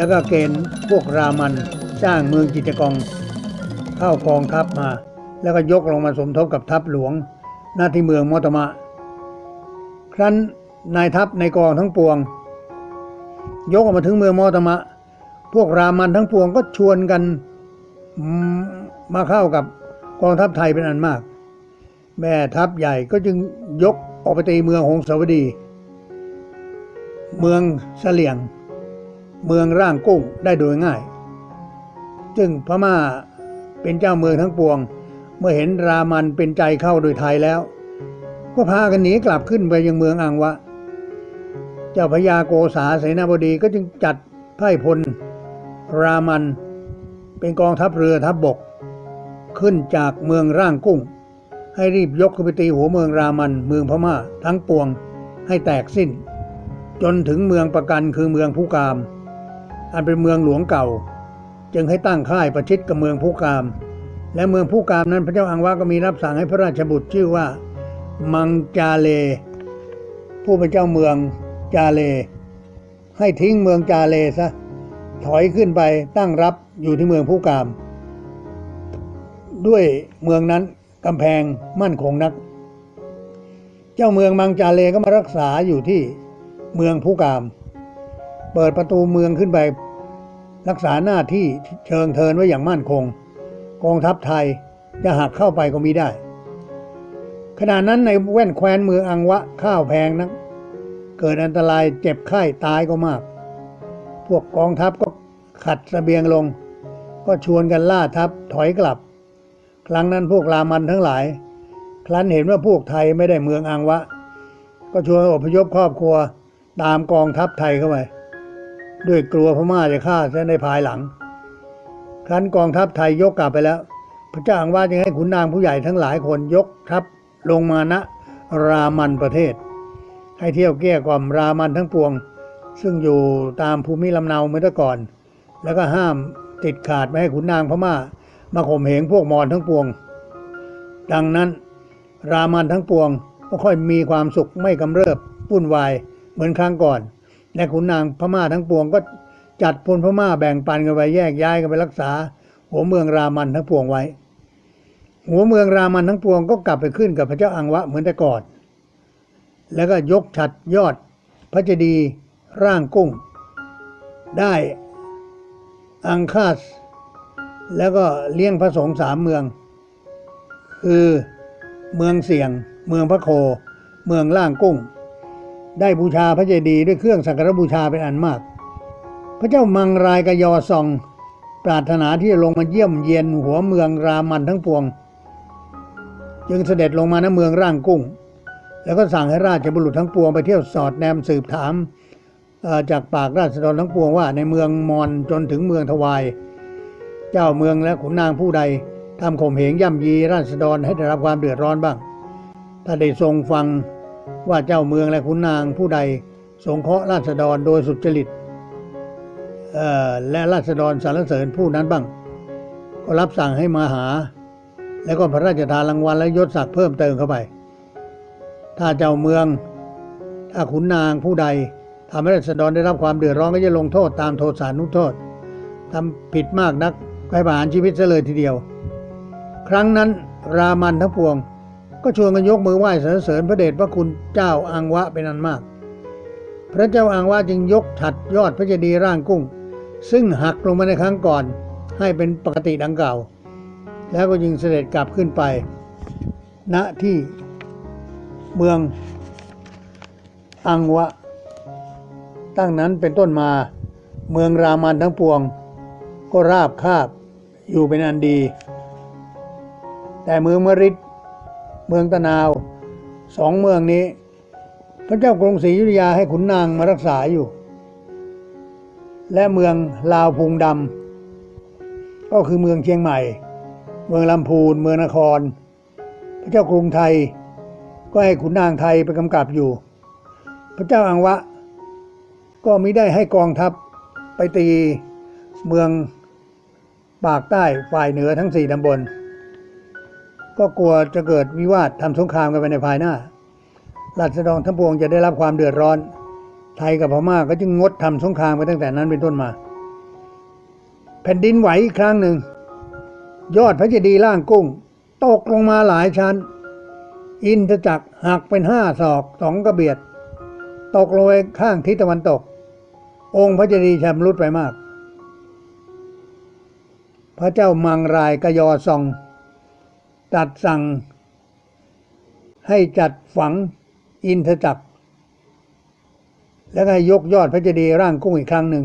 แล้วก็เกณฑ์พวกรามันสร้างเมืองกิจกองเข้ากองทัพมา แล้วก็ยกลงมาสมทบกับทัพหลวง หน้าที่เมืองมอตมะ ครั้นนายทัพในกองทั้งปวง ยกออกมาถึงเมืองมอตมะ พวกรามันทั้งปวงก็ชวนกันมาเข้ากับกองทัพไทยเป็นอันมาก แม่ทัพใหญ่ก็จึงยกออกไปตีเมืองหงสาวดี เมืองเสลียง เมืองร่างกุ้งได้โดยง่าย จึงพม่าเป็นเจ้าเมืองทั้งปวง เมื่อเห็นรามันเป็นใจเข้าโดยไทยแล้ว ก็พากันหนีกลับขึ้นไปยังเมืองอังวะ เจ้าพญาโกษาเสนาบดีก็จึงจัดไพร่พล รามันเป็นกองทัพเรือทัพบบก ขึ้นจากเมืองร่างกุ้ง ให้รีบยกขึ้นไปตีหัวเมืองรามันเมืองพม่าทั้งปวงให้แตกสิ้น จนถึงเมืองประกันคือเมืองผู้กาม อันเป็นเมืองหลวงเก่า จึงให้ตั้งค่ายประชิดกับเมืองผู้กาม และเมืองผู้กามนั้นพระเจ้าอังวาก็มีรับสั่งให้พระราชบุตรชื่อว่า มังจาเล ผู้เป็นเจ้าเมืองจาเล ให้ทิ้งเมืองจาเลซะถอยขึ้นไปตั้งรับอยู่ที่เมืองผู้กาม ด้วยเมืองนั้นกำแพงมั่นคงนัก เจ้าเมืองมังจาเลก็มารักษาอยู่ที่เมืองผู้กาม เปิดประตูเมืองขึ้นไป รักษาหน้าที่เชิงเทินไว้อย่างมั่นคง กองทัพไทยจะหักเข้าไปก็มีได้ ขณะนั้นในแว่นแคว้นเมืองอังวะข้าวแพงนัก เกิดอันตรายเจ็บไข้ตายก็มาก พวกกองทัพก็ขัดสเสบียงลง ก็ชวนกันล่าทัพถอยกลับ ครั้งนั้นพวกรามันทั้งหลาย ครั้นเห็นว่าพวกไทยไม่ได้เมืองอังวะ ก็ชวนอพยพครอบครัวตามกองทัพไทยเข้าไป ด้วยกลัวพม่าจะฆ่าซะในภายหลัง ครั้นกองทัพไทยยกกลับไปแล้ว พระเจ้าอังวาจึงให้ขุนนางผู้ใหญ่ทั้งหลายคนยกทัพลงมาณรามันประเทศ ให้เที่ยวเกี้ยกล่อมรามันทั้งปวง ซึ่งอยู่ตามภูมิลำเนาเมื่อต่ก่อน แล้วก็ห้ามติดขาดไม่ให้ขุนนางพม่า มาข่มเหงพวกมอญทั้งปวง ดังนั้น รามันทั้งปวงก็ค่อยมีความสุขไม่กำเริบวุ่นวายเหมือนครั้งก่อน และขุนนางพม่าทั้งปวงก็จัดพลพม่าแบ่งปันกันไปแยกย้ายกันไปรักษา หัวเมืองรามันทั้งปวงไว้ หัวเมืองรามันทั้งปวงก็กลับไปขึ้นกับพระเจ้าอังวะเหมือนแต่ก่อน แล้วก็ยกฉัดยอดพระเจดีย์ร่างกุ้ง ได้อังคาส แล้วก็เลี้ยงพระสงฆ์สามเมือง คือเมืองเสียง เมืองพระโค เมืองล่างกุ้ง ได้บูชาพระเจดีย์ด้วยเครื่องสักการบูชาเป็นอันมาก พระเจ้ามังรายกยอซอง ปรารถนาที่จะลงมาเยี่ยมเยียนหัวเมืองรามันทั้งปวง จึงเสด็จลงมาณเมืองร่างกุ้ง แล้วก็สั่งให้ราชบุรุษทั้งปวงไปเที่ยวสอดแนมสืบถามจากปากราษฎรทั้งปวงว่าในเมืองมอนจนถึงเมืองทวาย เจ้าเมืองและขุนนางผู้ใดทำข่มเหงย่ำยีราษฎรให้ได้รับความเดือดร้อนบ้าง ถ้าได้ทรงฟัง ว่าเจ้าเมืองและขุนนางผู้ใดสงเคราะห์ราษฎรโดยสุจริตและราษฎรสรรเสริญผู้นั้นบ้าง ก็รับสั่งให้มาหา แล้วก็พระราชทานรางวัลและยศศักดิ์เพิ่มเติมเข้าไป ถ้าเจ้าเมือง ถ้าขุนนางผู้ใดทำให้ราษฎรได้รับความเดือดร้อนก็จะลงโทษตามโทษสานุโทษทำผิดมากนักก็ให้ประหารชีวิตซะเลยทีเดียว ครั้งนั้นรามันทั้งปวง ก็ชวนกันยกมือไหว้สรรเสริญพระเดชพระคุณเจ้าอังวะเป็นอันมาก พระเจ้าอังวะจึงยกฉัดยอดพระเจดีย์ร่างกุ้ง ซึ่งหักลงมาในครั้งก่อนให้เป็นปกติดังเก่าแล้วก็ยิงเสด็จกลับขึ้นไป ณที่เมืองอังวะ ตั้งนั้นเป็นต้นมาเมืองรามันทั้งปวง ก็ราบคาบอยู่เป็นอันดี แต่เมืองมริด เมืองตะนาวสองเมืองนี้ พระเจ้ากรุงศรีอยุธยาให้ขุนนางมารักษาอยู่ และเมืองลาวพุงดำก็คือเมืองเชียงใหม่ เมืองลำพูน เมืองนคร พระเจ้ากรุงไทยก็ให้ขุนนางไทยไปกำกับอยู่ พระเจ้าอังวะ ก็มิได้ให้กองทัพไปตีเมืองปากใต้ฝ่ายเหนือทั้งสี่ตำบล ก็กลัวจะเกิดวิวาททำสงครามกันไปในภายหน้าราษฎรทั้งปวงจะได้รับความเดือดร้อน ไทยกับพม่าก็จึงงดทำสงครามไปตั้งแต่นั้นเป็นต้นมา แผ่นดินไหวอีกครั้งหนึ่ง ยอดพระเจดีย์ล่างกุ้งตกลงมาหลายชั้น อินทจักรหักเป็นห้าศอกสองกระเบียด ตกลงไปข้างทิศตะวันตก องค์พระเจดีย์ชำรุดไปมาก พระเจ้ามังรายกยอซอง ตัดสั่ง ให้จัดฝังอินทจักร แล้วให้ยกยอดพระเจดีย์ร่างกุ้งอีกครั้งหนึ่ง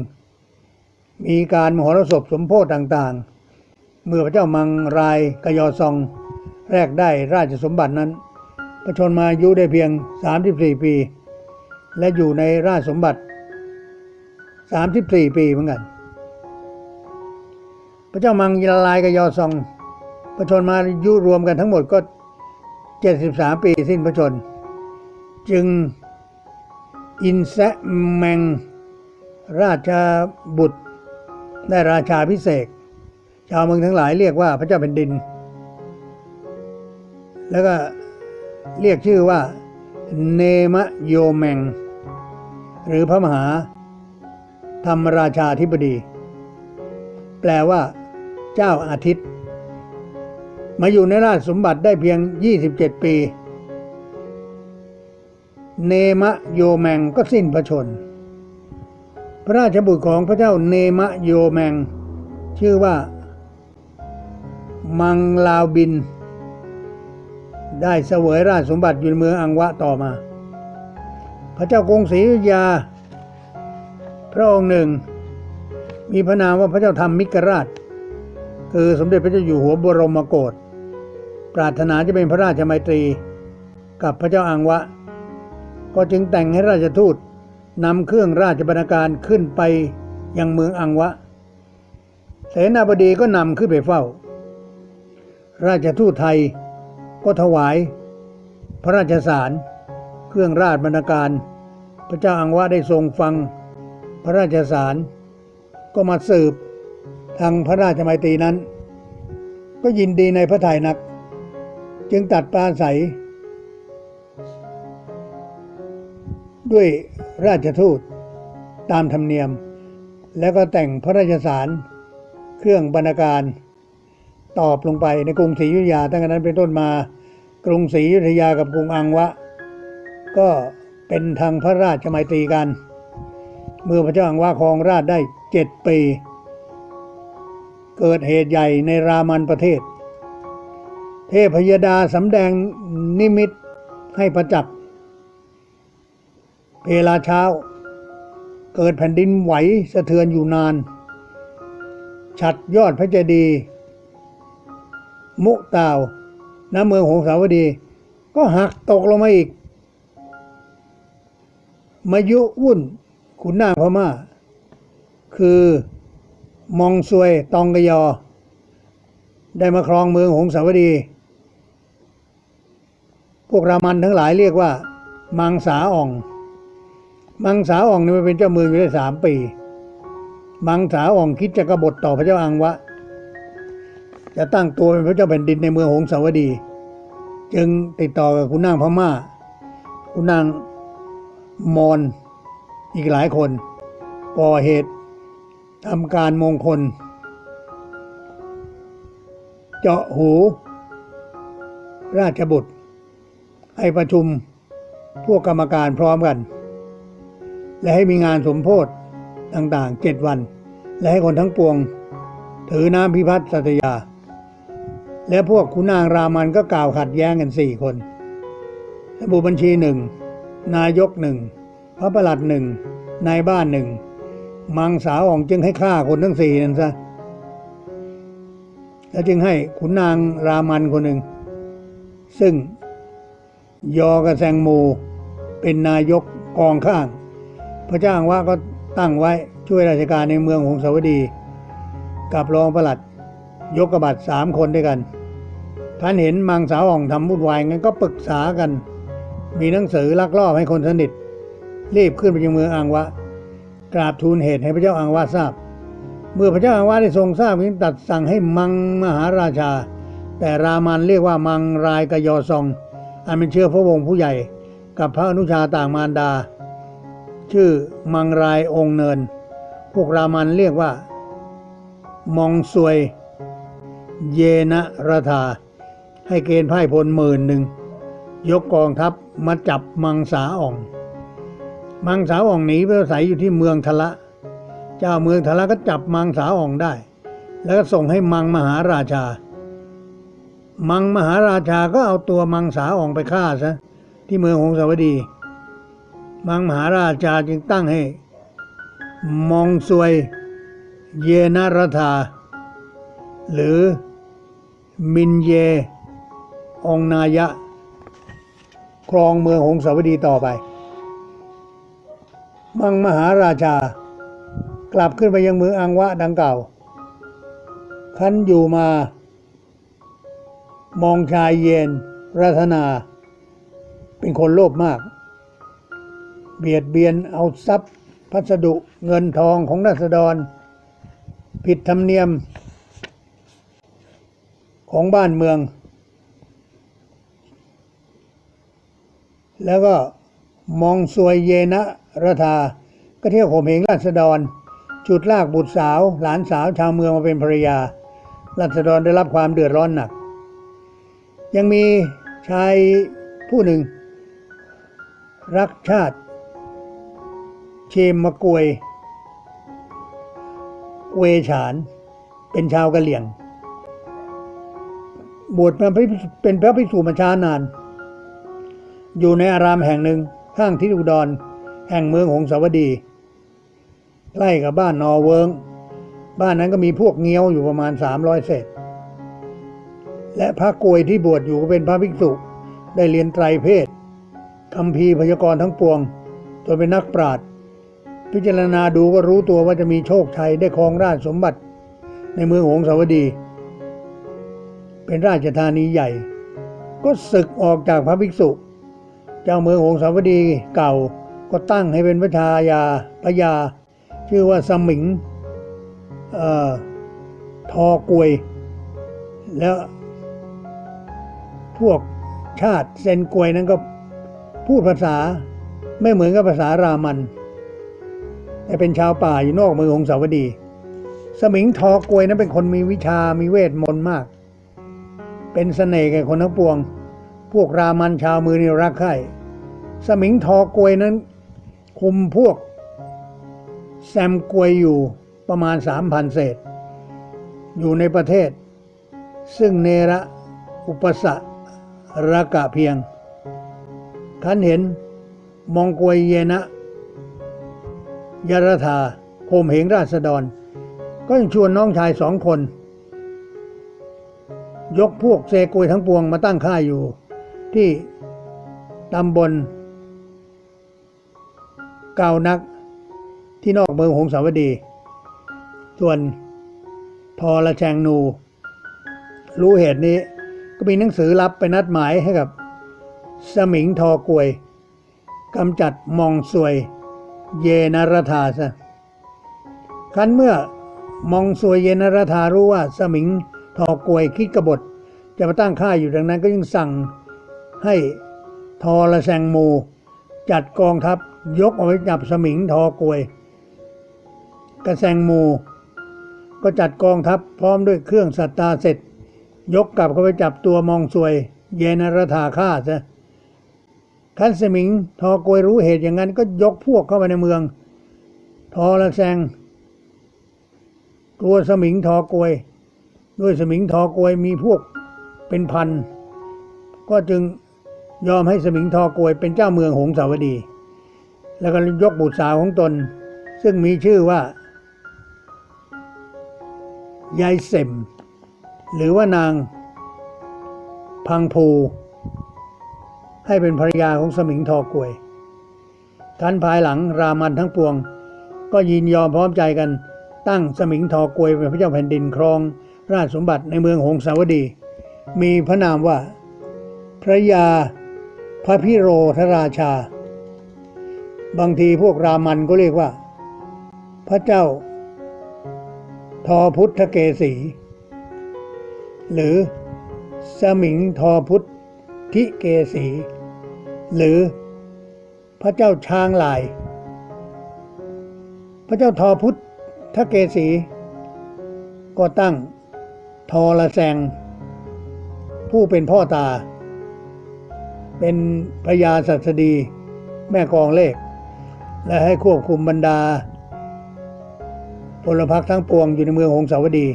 มีการมโหรสพสมโพธิต่างๆ เมื่อพระเจ้ามังรายกยอซองแรกได้ราชสมบัตินั้นพระชนมายุได้เพียง 34 ปี และอยู่ในราชสมบัติ 34 ปีเหมือนกัน พระเจ้ามังยลายกยอซอง พระชนมายุรวมกันทั้งหมดก็ 73 ปีสิ้นพระชน จึงอินแซแมงราชาบุตร ได้ราชาพิเศษ ชาวเมืองทั้งหลายเรียกว่าพระเจ้าแผ่นดิน แล้วก็เรียกชื่อว่าเนมะโยแมง หรือพระมหา ธรรมราชาธิบดี แปลว่า เจ้าอาทิตย์ มาอยู่ในราชสมบัติได้เพียง 27 ปี เนมะโยแมงก็สิ้นพระชน พระราชบุตรของพระเจ้าเนมะโยแมง ชื่อว่า มังลาวบิน ได้เสวยราชสมบัติอยู่ในเมืองอังวะต่อมา พระเจ้ากรุงศรีอยุธยา พระองค์หนึ่ง มีพระนามว่าพระเจ้าธรรมมิกราชคือสมเด็จพระเจ้าอยู่หัวบรมโกศ ปรารถนาจะเป็นพระราชมัยตรี กับพระเจ้าอังวะ ก็จึงแต่งให้ราชทูตนำเครื่องราชบรรณาการขึ้นไปยังเมืองอังวะ เสนาบดีก็นำขึ้นไปเฝ้า ราชทูตไทยก็ถวาย พระราชสาร เครื่องราชบรรณาการ พระเจ้าอังวะได้ทรงฟัง พระราชสารก็มาสืบทางพระราชมัยตรีนั้น ก็ยินดีในพระทัยนัก จึงตัดปราศัย ด้วยราชทูตตามธรรมเนียม แล้วก็แต่งพระราชสารเครื่องบรรณาการตอบลงไปในกรุงศรีอยุธยาตั้งแต่นั้นเป็นต้นมากรุงศรีอยุธยากับกรุงอังวะ ก็เป็นทางพระราชมัยตรีกัน เมื่อพระเจ้าอังวะครองราชได้เจ็ดปี เกิดเหตุใหญ่ในรามันประเทศ เทพยดาสำแดงนิมิตให้ประจักษ์เวลาเช้า เกิดแผ่นดินไหวสะเทือนอยู่นาน ฉัดยอดพระเจดีย์มุตาวน้ำเมืองหงสาวดี ก็หักตกลงมาอีก มายุวุ่นขุนนางพม่า คือมองซวยตองกยอ ได้มาครองเมืองหงสาวดี วกรามันทั้งหลายเรียกว่า มังสาอ่อง มังสาอ่องนี่มันเป็นเจ้าเมืองอยู่ได้สามปี มังสาอ่องคิดจะกบฏต่อพระเจ้าอังวะ จะตั้งตัวเป็นพระเจ้าแผ่นดินในเมืองหงสาวดี จึงติดต่อกับคุณนางพม่า คุณนางมอนอีกหลายคนก่อเหตุทำการมงคล เจาะหู ราชบุตร ให้ประชุมพวกกรรมการพร้อมกัน และให้มีงานสมโพธิต่างๆเจ็ดวัน และให้คนทั้งปวง ถือน้ำพิพัฒน์สัตยา และพวกคุณนางรามันก็กล่าวขัดแย้งกันสี่คนระบุบัญชีหนึ่งนายกหนึ่งพระประหลัดหนึ่งนายบ้านหนึ่งมังสาวอ่องจึงให้ฆ่าคนทั้งสี่นั้นซะแล้วจึงให้ขุนนางรามันคนหนึ่ง ซึ่ง ยอกระแซงโม เป็นนายกกองข้าง พระเจ้าอังว่าก็ตั้งไว้ช่วยราชการในเมืองหงสาวดี กับรองประหลัด ยกกระบัดสามคนด้วยกัน ท่านเห็นมังสาวอ่องทำวุ่นวายงั้นก็ปรึกษากัน มีหนังสือลักลอบให้คนสนิทรีบขึ้นไปยังเมืองอังวะ กราบทูลเหตุให้พระเจ้าอังวาทราบ เมื่อพระเจ้าอังวาได้ทรงทราบจึงตัดสั่งให้มังมหาราชา แต่รามันเรียกว่ามังรายกยอซอง อันเป็นเชื้อพระวงศ์ผู้ใหญ่กับพระอนุชาต่างมารดา ชื่อมังรายองค์เนิน พวกรามันเรียกว่า มองซวย เยนะราธาให้เกณฑ์ไพ่พลหมื่นหนึ่ง ยกกองทัพมาจับมังสาอ่อง มังสาอ่องหนีไปอาศัยอยู่ที่เมืองทละ เจ้าเมืองทละก็จับมังสาอ่องได้ แล้วก็ส่งให้มังมหาราชา มังมหาราชาก็เอาตัวมังสาอองไปฆ่าซะที่เมืองหงสาวดี มังมหาราชาจึงตั้งให้ มองซวยเยนารธา หรือมินเย องนายะ ครองเมืองหงสาวดีต่อไป มังมหาราชากลับขึ้นไปยังเมืองอังวะดังเก่าคันอยู่มา มองชายเย็นรัตนา เป็นคนโลภมาก เบียดเบียนเอาทรัพย์ พัสดุเงินทองของราษฎร ผิดธรรมเนียม ของบ้านเมือง แล้วก็มองซวยเยนะรัธาก็เที่ยวข่มเหงราษฎร จุดลากบุตรสาว หลานสาวชาวเมืองมาเป็นภรรยา ราษฎรได้รับความเดือดร้อนหนัก ยังมีชายผู้หนึ่ง รักชาติ เชมมะกวย เวฉาน เป็นชาวกะเหลี่ยง บวชมาเป็นพระภิกษุมาช้านาน อยู่ในอารามแห่งหนึ่งข้างทิศอุดร แห่งเมืองหงสาวดี ใกล้กับบ้านนอเวิงบ้านนั้นก็มีพวกเงี้ยวอยู่ประมาณสามร้อยเศษ และพระโกยที่บวชอยู่ก็เป็นพระภิกษุ ได้เรียนไตรเพศคำพีพยากรณ์ทั้งปวงจนเป็นนักปราชญ์พิจารณาดูก็รู้ตัวว่าจะมีโชคชัยได้ครองราชสมบัติ ในเมืองหงสาวดี เป็นราชธานีใหญ่ ก็ศึกออกจากพระภิกษุ เจ้าเมืองหงสาวดีเก่าก็ตั้งให้เป็นพระชายาพระยา ชื่อว่าสมิงเอ่อทอกวย แล้ว พวกชาติเซนกวยนั้นก็พูดภาษาไม่เหมือนกับภาษารามัน แต่เป็นชาวป่าอยู่นอกเมืองหงสาวดี สมิงทอกวยนั้นเป็นคนมีวิชามีเวทมนต์มาก เป็นเสน่ห์แก่คนทั้งปวง พวกรามันชาวมือนี่รักใคร่สมิงทอกวยนั้น คุมพวก แซมกวยอยู่ประมาณสามพันเศษ อยู่ในประเทศ ซึ่งเนระอุปสะร รากะเพียงคันเห็นมองกวยเยนะยรธาโคมเหงราษฎร ก็ยังชวนน้องชายสองคน ยกพวกเซกวยทั้งปวงมาตั้งค่ายอยู่ ที่ตำบลเก่านักที่นอกเมืองหงสาวดี ส่วนทอละแชงนู รู้เหตุนี้ ก็มีหนังสือรับไปนัดหมายให้กับ สมิงทอกวยกำจัดมองซวย เยนรธาซะคันเมื่อมองซวยเยนรธารู้ว่า สมิงทอกวยคิดกบฏ จะมาตั้งค่ายอยู่ดังนั้นก็ยังสั่งให้ทอละแซงมู จัดกองทัพยกเอาไว้จับสมิงทอกวยกระแซงมู ก็จัดกองทัพพร้อมด้วยเครื่องสัตตาเสร็จ ยกกลับเข้าไปจับตัวมองซวย เยนรธาฆ่าซะคันสมิง ทอกวยรู้เหตุอย่างนั้นก็ยกพวกเข้าไปในเมือง ทอละแซงกลัวสมิงทอกวย ด้วยสมิงทอกวยมีพวกเป็นพัน ก็จึงยอมให้สมิงทอกวยเป็นเจ้าเมืองหงสาวดี แล้วก็ยกบุตรสาวของตน ซึ่งมีชื่อว่ายายเสม หรือว่านางพังภู ให้เป็นภรรยาของสมิงทอกวยทันภายหลังรามันทั้งปวง ก็ยินยอมพร้อมใจกันตั้งสมิงทอกวยเป็นพระเจ้าแผ่นดินครอง ราชสมบัติในเมืองหงสาวดี มีพระนามว่า พระยาพระพิโรธราชา บางทีพวกรามันก็เรียกว่า พระเจ้า ทอพุทธเกสี หรือ สมิงทอพุทธิเกสี หรือพระเจ้าช้างลาย พระเจ้าทอพุทธเกสี ก็ตั้งทอระแซง ผู้เป็นพ่อตา เป็นพญาสัสดีแม่กองเลข และให้ควบคุมบรรดาพลพรรคทั้งปวงอยู่ในเมืองหงสาวดี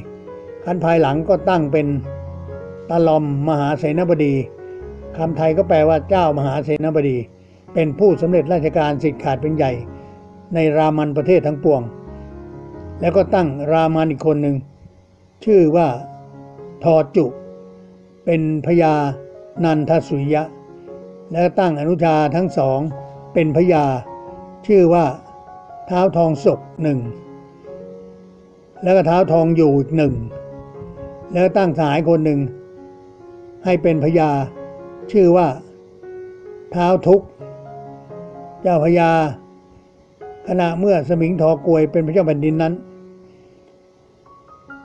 ขั้นภายหลังก็ตั้งเป็นตาลอมมหาเสนาบดีคำไทยก็แปลว่าเจ้ามหาเสนาบดี เป็นผู้สำเร็จราชการสิทธิ์ขาดเป็นใหญ่ ในรามันประเทศทั้งปวง แล้วก็ตั้งรามันอีกคนหนึ่ง ชื่อว่าทอจุ เป็นพญานันทสุยะ แล้วตั้งอนุชาทั้งสอง เป็นพญา ชื่อว่าเท้าทองศกหนึ่งแล้วก็เท้าทองอยู่อีกหนึ่ง แล้วตั้งสายคนหนึ่ง ให้เป็นพญา ชื่อว่าเท้าทุกเจ้าพญาขณะเมื่อสมิงทอกวยเป็นพระเจ้าแผ่นดินนั้น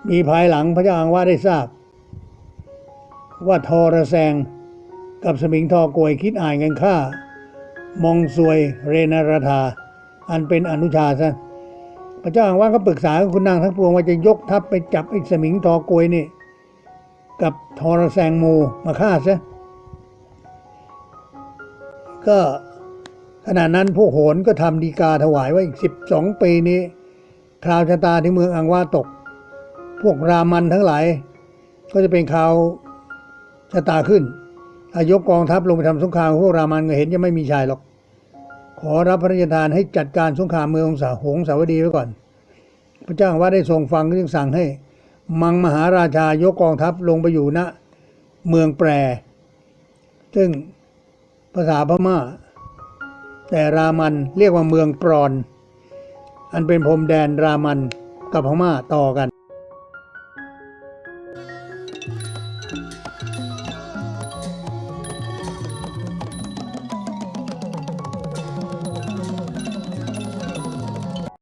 มีภายหลังพระเจ้าอังวาได้ทราบ ว่าทอระแซงกับสมิงทอกวยคิดอ่านกันฆ่ามองซวยเรนารธาอันเป็นอนุชาซะพระเจ้าอังวาก็ปรึกษากับคุณนางทั้งปวงว่าจะยกทัพไปจับไอ้สมิงทอกวยนี่ กับทอระแซงมูมาฆ่าซะก็ขณะนั้นพวกโหนก็ทำดีกาถวายไว้อีกสิบสองปีนี้คราวชะตาที่เมืองอังวาตก พวกรามันทั้งหลาย ก็จะเป็นข่าวชะตาขึ้นอายกกองทัพลงไปทำสงครามพวกรามันก็เห็นจะไม่มีชายหรอก ขอรับพระราชทานให้จัดการสงครามเมืองสาหงสาวดีไว้ก่อน พระเจ้าว่าได้ทรงฟังก็จึงสั่งให้ มังมหาราชายกกองทัพลงไปอยู่ณเมืองแปร ซึ่งภาษาพม่า แต่รามันเรียกว่าเมืองปรอน อันเป็นพรมแดนรามันกับพม่าต่อกัน